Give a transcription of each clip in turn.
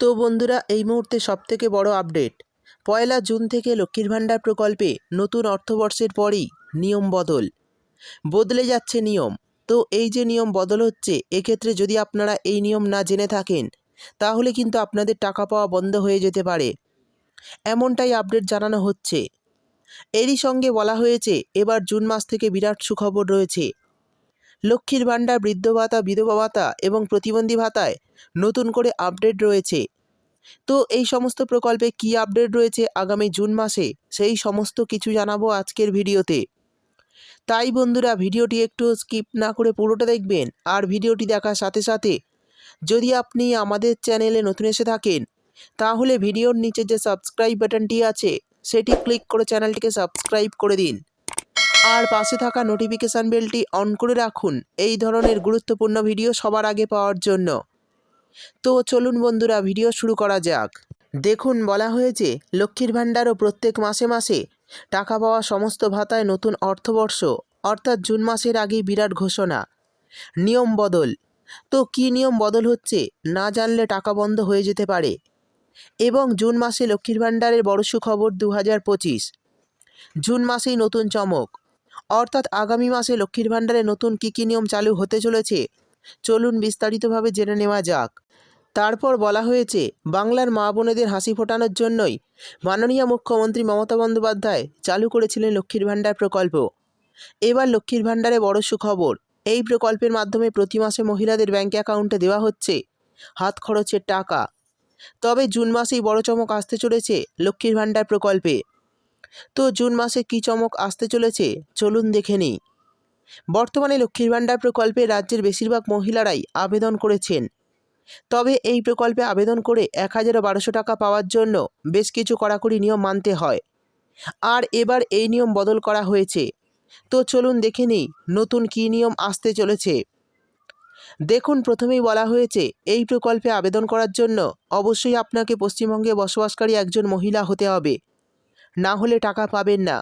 তো বন্ধুরা, এই মুহূর্তে সবথেকে বড় আপডেট। পয়লা জুন থেকে লক্ষ্মীর ভাণ্ডার প্রকল্পে নতুন অর্থবর্ষের পরই নিয়ম বদল। বদলে যাচ্ছে নিয়ম। তো এই যে নিয়ম বদল হচ্ছে, এক্ষেত্রে যদি আপনারা এই নিয়ম না জেনে থাকেন, তাহলে কিন্তু আপনাদের টাকা পাওয়া বন্ধ হয়ে যেতে পারে। এমনটাই আপডেট জানানো হচ্ছে। এরই সঙ্গে বলা হয়েছে, এবার জুন মাস থেকে বিরাট সুখবর রয়েছে। লক্ষ্মীর ভাণ্ডার, বৃদ্ধ ভাতা, বিধবা ভাতা এবং প্রতিবন্ধী ভাতায় নতুন করে আপডেট রয়েছে। তো এই সমস্ত প্রকল্পে কি আপডেট রয়েছে আগামী জুন মাসে, সেই সমস্ত কিছু জানাব আজকের ভিডিওতে। তাই বন্ধুরা, ভিডিওটি একটু স্কিপ না করে পুরোটা দেখবেন আর ভিডিওটি দেখার সাথে সাথে যদি আপনি আমাদের চ্যানেলে নতুন এসে থাকেন, তাহলে ভিডিওর নিচে যে সাবস্ক্রাইব বাটনটি আছে, সেটি ক্লিক করে চ্যানেলটিকে সাবস্ক্রাইব করে দিন। আর পাশে থাকা নোটিফিকেশান বেলটি অন করে রাখুন। এই ধরনের গুরুত্বপূর্ণ ভিডিও সবার আগে পাওয়ার জন্য। তো চলুন বন্ধুরা ভিডিও শুরু করা যাক। দেখুন, বলা হয়েছে, লক্ষ্মীর ভাণ্ডারও প্রত্যেক মাসে মাসে টাকা পাওয়া সমস্ত ভাতায় নতুন অর্থবর্ষ, অর্থাৎ জুন মাসের আগেই বিরাট ঘোষণা। নিয়ম বদল। তো কী নিয়ম বদল হচ্ছে, না জানলে টাকা বন্ধ হয়ে যেতে পারে। এবং জুন মাসে লক্ষ্মীর ভাণ্ডারের বড় সুখবর দু হাজার পঁচিশ। জুন মাসেই নতুন চমক। অর্থাৎ আগামী মাসে লক্ষ্মীর ভাণ্ডারে নতুন কী কী নিয়ম চালু হতে চলেছে? চলুন বিস্তারিতভাবে জেনে নেওয়া যাক। তারপর বলা হয়েছে, বাংলার মা বোনেদের হাসি ফোটানোর জন্যই মাননীয় মুখ্যমন্ত্রী মমতা বন্দ্যোপাধ্যায় চালু করেছিলেন লক্ষ্মীর ভাণ্ডার প্রকল্প। এবার লক্ষ্মীর ভাণ্ডারে বড় সুখবর, এই প্রকল্পের মাধ্যমে প্রতি মাসে মহিলাদের ব্যাঙ্ক অ্যাকাউন্টে দেওয়া হচ্ছে হাত খরচের টাকা। তবে জুন মাসেই বড় চমক আসতে চলেছে লক্ষ্মীর ভাণ্ডার প্রকল্পে। তো জুন মাসে কী চমক আসতে চলেছে? চলুন দেখে নিই। বর্তমানে লক্ষ্মীর ভাণ্ডার প্রকল্পে রাজ্যের বেশিরভাগ মহিলারাই আবেদন করেছেন। তবে এই প্রকল্পে আবেদন করে এক হাজার বারোশো টাকা পাওয়ার জন্য বেশ কিছু কড়াকড়ি নিয়ম মানতে হয়। আর এবার এই নিয়ম বদল করা হয়েছে। তো চলুন দেখে নিই নতুন কী নিয়ম আসতে চলেছে। দেখুন, প্রথমেই বলা হয়েছে, এই প্রকল্পে আবেদন করার জন্য অবশ্যই আপনাকে পশ্চিমবঙ্গে বসবাসকারী একজন মহিলা হতে হবে। না হলে টাকা পাবেন না।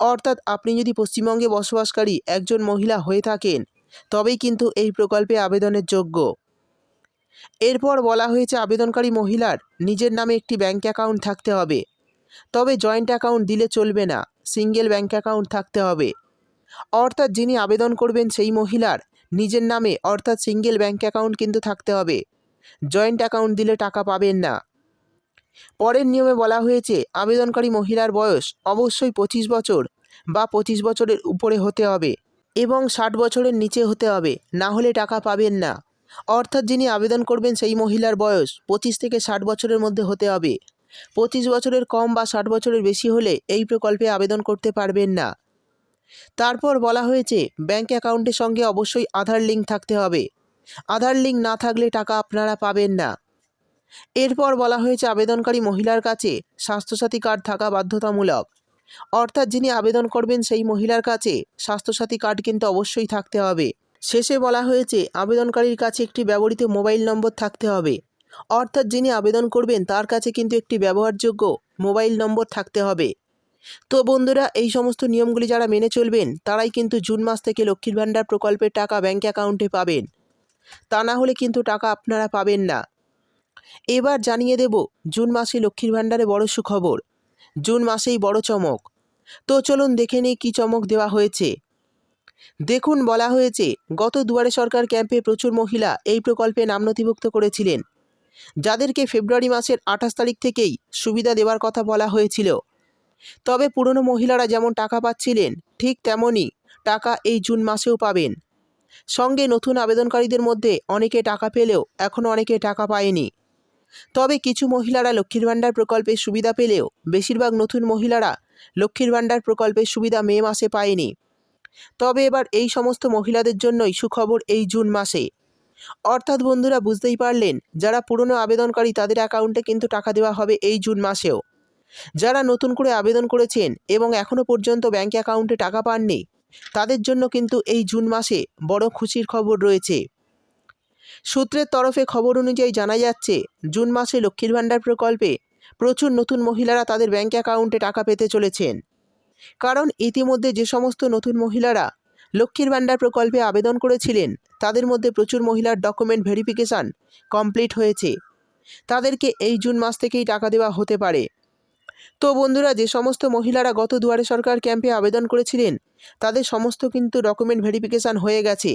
অর্থাৎ আপনি যদি পশ্চিমবঙ্গে বসবাসকারী একজন মহিলা হয়ে থাকেন, তবেই কিন্তু এই প্রকল্পে আবেদনের যোগ্য। এরপর বলা হয়েছে আবেদনকারী মহিলার নিজের নামে একটি ব্যাঙ্ক অ্যাকাউন্ট থাকতে হবে। তবে জয়েন্ট অ্যাকাউন্ট দিলে চলবে না, সিঙ্গেল ব্যাঙ্ক অ্যাকাউন্ট থাকতে হবে। অর্থাৎ যিনি আবেদন করবেন সেই মহিলার নিজের নামে অর্থাৎ সিঙ্গেল ব্যাঙ্ক অ্যাকাউন্ট কিন্তু থাকতে হবে। জয়েন্ট অ্যাকাউন্ট দিলে টাকা পাবেন না। পরের নিয়মে বলা হয়েছে, আবেদনকারী মহিলার বয়স অবশ্যই পঁচিশ বছর বা পঁচিশ বছরের উপরে হতে হবে এবং ষাট বছরের নিচে হতে হবে, না হলে টাকা পাবেন না। অর্থাৎ যিনি আবেদন করবেন সেই মহিলার বয়স পঁচিশ থেকে ষাট বছরের মধ্যে হতে হবে। পঁচিশ বছরের কম বা ষাট বছরের বেশি হলে এই প্রকল্পে আবেদন করতে পারবেন না। তারপর বলা হয়েছে ব্যাঙ্ক অ্যাকাউন্টের সঙ্গে অবশ্যই আধার লিঙ্ক থাকতে হবে। আধার লিঙ্ক না থাকলে টাকা আপনারা পাবেন না। এরপর বলা হয়েছে আবেদনকারী মহিলার কাছে স্বাস্থ্যসাথী কার্ড থাকা বাধ্যতামূলক। অর্থাৎ যিনি আবেদন করবেন সেই মহিলার কাছে স্বাস্থ্যসাথী কার্ড কিন্তু অবশ্যই থাকতে হবে। শেষে বলা হয়েছে আবেদনকারীর কাছে একটি ব্যবহৃত মোবাইল নম্বর থাকতে হবে। অর্থাৎ যিনি আবেদন করবেন তার কাছে কিন্তু একটি ব্যবহারযোগ্য মোবাইল নম্বর থাকতে হবে। তো বন্ধুরা, এই সমস্ত নিয়মগুলি যারা মেনে চলবেন, তারাই কিন্তু জুন মাস থেকে লক্ষ্মীর ভাণ্ডার প্রকল্পের টাকা ব্যাঙ্ক অ্যাকাউন্টে পাবেন। তা না হলে কিন্তু টাকা আপনারা পাবেন না। এবার জানিয়ে দেব জুন মাসে লক্ষ্মীর ভাণ্ডারে বড় সুখবর। জুন মাসেই বড় চমক। তো চলুন দেখে নিই কী চমক দেওয়া হয়েছে। দেখুন বলা হয়েছে, গত দুয়ারে সরকার ক্যাম্পে প্রচুর মহিলা এই প্রকল্পে নাম নথিভুক্ত করেছিলেন। যাদেরকে ফেব্রুয়ারি মাসের আঠাশ তারিখ থেকেই সুবিধা দেওয়ার কথা বলা হয়েছিল। তবে পুরনো মহিলারা যেমন টাকা পাচ্ছিলেন, ঠিক তেমনই টাকা এই জুন মাসেও পাবেন। সঙ্গে নতুন আবেদনকারীদের মধ্যে অনেকে টাকা পেলেও এখনও অনেকে টাকা পায়নি। তবে কিছু মহিলারা লক্ষ্মীর ভাণ্ডার প্রকল্পের সুবিধা পেলেও বেশিরভাগ নতুন মহিলারা লক্ষ্মীর ভাণ্ডার প্রকল্পের সুবিধা মে মাসে পায়নি। তবে এবার এই সমস্ত মহিলাদের জন্যই সুখবর এই জুন মাসে। অর্থাৎ বন্ধুরা, বুঝতেই পারলেন, যারা পুরনো আবেদনকারী তাদের অ্যাকাউন্টে কিন্তু টাকা দেওয়া হবে এই জুন মাসেও। যারা নতুন করে আবেদন করেছেন এবং এখনও পর্যন্ত ব্যাঙ্ক অ্যাকাউন্টে টাকা পাননি, তাদের জন্য কিন্তু এই জুন মাসে বড় খুশির খবর রয়েছে। সূত্রের তরফে খবর অনুযায়ী জানা যাচ্ছে, জুন মাসে লক্ষ্মীর ভাণ্ডার প্রকল্পে প্রচুর নতুন মহিলারা তাদের ব্যাঙ্ক অ্যাকাউন্টে টাকা পেতে চলেছেন। কারণ ইতিমধ্যে যে সমস্ত নতুন মহিলারা লক্ষ্মীর ভাণ্ডার প্রকল্পে আবেদন করেছিলেন, তাদের মধ্যে প্রচুর মহিলার ডকুমেন্ট ভেরিফিকেশান কমপ্লিট হয়েছে। তাদেরকে এই জুন মাস থেকেই টাকা দেওয়া হতে পারে। তো বন্ধুরা, যে সমস্ত মহিলারা গত দুয়ারে সরকার ক্যাম্পে আবেদন করেছিলেন, তাদের সমস্ত কিন্তু ডকুমেন্ট ভেরিফিকেশান হয়ে গেছে।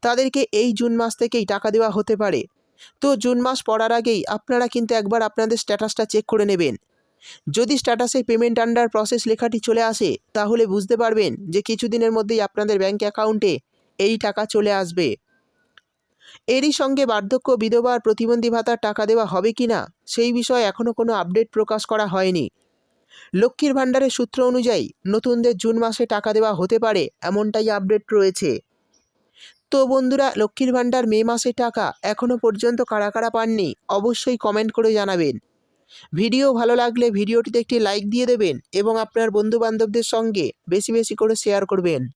তাদেরকে এই জুন মাস থেকেই টাকা দেওয়া হতে পারে। তো জুন মাস পড়ার আগেই আপনারা কিন্তু একবার আপনাদের স্ট্যাটাসটা চেক করে নেবেন। যদি স্ট্যাটাসে পেমেন্ট আন্ডার প্রসেস লেখাটি চলে আসে, তাহলে বুঝতে পারবেন যে কিছুদিনের মধ্যেই আপনাদের ব্যাঙ্ক অ্যাকাউন্টে এই টাকা চলে আসবে। এরই সঙ্গে বার্ধক্য বিধবা আর প্রতিবন্ধী ভাতার টাকা দেওয়া হবে কি না, সেই বিষয়ে এখনও কোনো আপডেট প্রকাশ করা হয়নি। লক্ষ্মীর ভাণ্ডারের সূত্র অনুযায়ী নতুনদের জুন মাসে টাকা দেওয়া হতে পারে, এমনটাই আপডেট রয়েছে। তো বন্ধুরা, লক্ষ্মীর ভাণ্ডার মে মাসে টাকা এখনও পর্যন্ত কারা কারা পাননি অবশ্যই কমেন্ট করে জানাবেন। ভিডিও ভালো লাগলে ভিডিওটিতে একটি লাইক দিয়ে দেবেন এবং আপনার বন্ধুবান্ধবদের সঙ্গে বেশি বেশি করে শেয়ার করবেন।